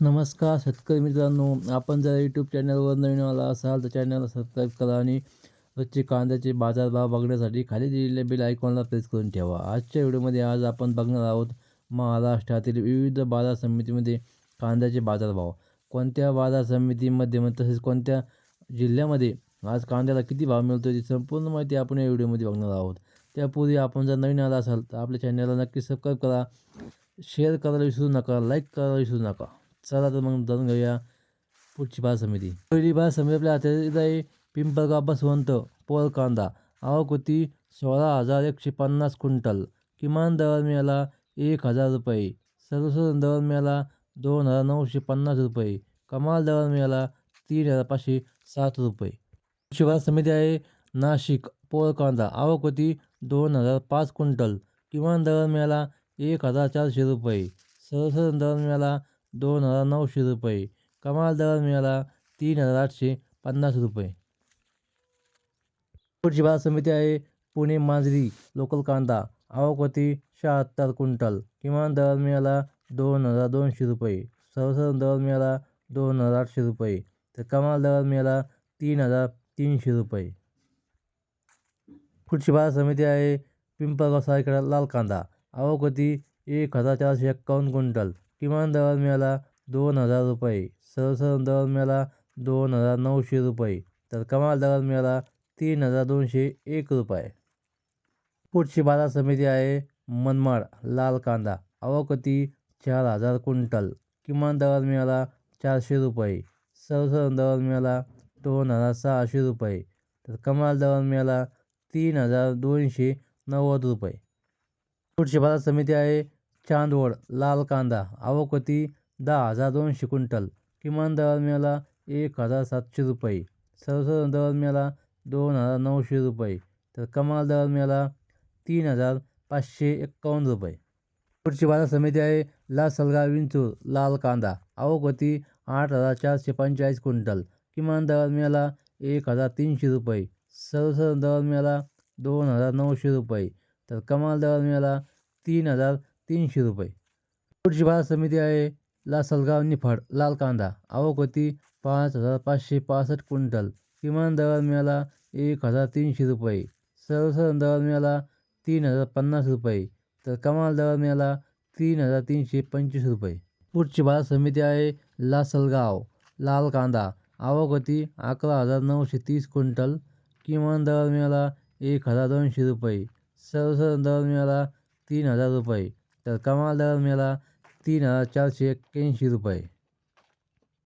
नमस्कार शेतकरी मित्रांनो आपण जर यूट्यूब चॅनलवर नवीन आला असाल तर चॅनलला सबस्क्राईब करा आणि रोजचे कांद्याचे बाजारभाव बघण्यासाठी खाली दिलेल्या बिल आयकॉनला प्रेस करून ठेवा. आजच्या व्हिडिओमध्ये आज आपण बघणार आहोत महाराष्ट्रातील विविध बाजार समितीमध्ये कांद्याचे बाजारभाव. कोणत्या बाजार समितीमध्ये मग तसेच कोणत्या जिल्ह्यामध्ये आज कांद्याला किती भाव मिळतो याची संपूर्ण माहिती आपण या व्हिडिओमध्ये बघणार आहोत. त्यापूर्वी आपण जर नवीन आला असाल तर आपल्या चॅनलला नक्की सबस्क्राईब करा शेअर करायला विसरू नका लाईक करायला विसरू नका. चला तर मग जाणून घेऊया पुढची बाजार समिती पहिली बाजार समिती आपल्या हातात आहे पिंपळगाव बसवंत पोल कांदा आवक होती सोळा हजार एकशे पन्नास क्विंटल किमान दर मिळाला एक हजार रुपये सर्वसाधारण दर मिळाला दोन हजार नऊशे पन्नास रुपये कमाल दर मिळाला तीन हजार पाचशे सात रुपये पुढची बाजार समिती आहे नाशिक पोळ कांदा आवक होती दोन हजार पाच क्विंटल किमान दर मिळाला एक हजार चारशे रुपये सर्वसाधारण दर मिळाला दोन हजार नऊशे रुपये. कमाल दर मिळाला तीन हजार आठशे पन्नास रुपये. पुढची बाजार समिती आहे पुणे मांजरी लोकल कांदा आवक होती शहात्तर क्विंटल. किमान दर मिळाला दोन हजार दोनशे रुपये. सरसर दर मिळाला दोन हजार आठशे रुपये. तर कमाल दर मिळाला तीन हजार तीनशे रुपये. पुढची बाजार समिती आहे पिंपळगाव सायकडा लाल कांदा आवक होती एक हजार चारशे एक्कावन्न क्विंटल. किमान दरम्याला मिळाला दोन हजार रुपये सरसरण दर मिळाला दोन हजार नऊशे रुपये तर कमाल दरम्याला मिळाला तीन हजार दोनशे एक रुपये. पुढची बाजार समिती आहे मनमाड लाल कांदा अवकती चार हजार क्विंटल किमान दर मिळाला चारशे रुपये सरसरण दर मिळाला दोन हजार सहाशे रुपये तर कमाल दर मिळाला तीन हजार दोनशे नव्वद रुपये. पुढची बाजार समिती आहे चांदवड लाल कांदा आवक होती दहा हजार दोनशे क्विंटल. किमान दर मिळाला एक हजार सातशे रुपये. सर्वसाधारण दर मिळाला दोन हजार नऊशे रुपये. तर कमाल दर मिळाला तीन हजार पाचशे एक्कावन्न रुपये. पुढची बाजार समिती आहे लासलगाव विंचूर लाल कांदा आवक होती आठ हजार चारशे पंचेचाळीस क्विंटल. किमान दर मिळाला एक हजार तीनशे रुपये. सर्वसाधारण दर मिळाला दोन हजार नऊशे रुपये. तर कमाल दर मिळाला तीन हजार तीनशे रुपये. पुढची बाजार समिती आहे लासलगाव निफाड लाल कांदा. आवक होती पाच हजार पाचशे पासष्ट क्विंटल. किमान दर मिळाला एक हजार तीनशे रुपये. सर्वसाधारण दर मिळाला तीन हजार पन्नास रुपये. तर कमाल दर मिळाला तीन हजार तीनशे पंचवीस रुपये. पुढची बाजार समिती आहे लासलगाव लाल कांदा. आवक होती अकरा हजार नऊशे तीस क्विंटल. किमान दर मिळाला एक हजार दोनशे रुपये. सर्वसाधारण दर मिळाला तीन हजार रुपये. तर कमाल दर मिळाला तीन हजार चारशे एक्क्याऐंशी रुपये.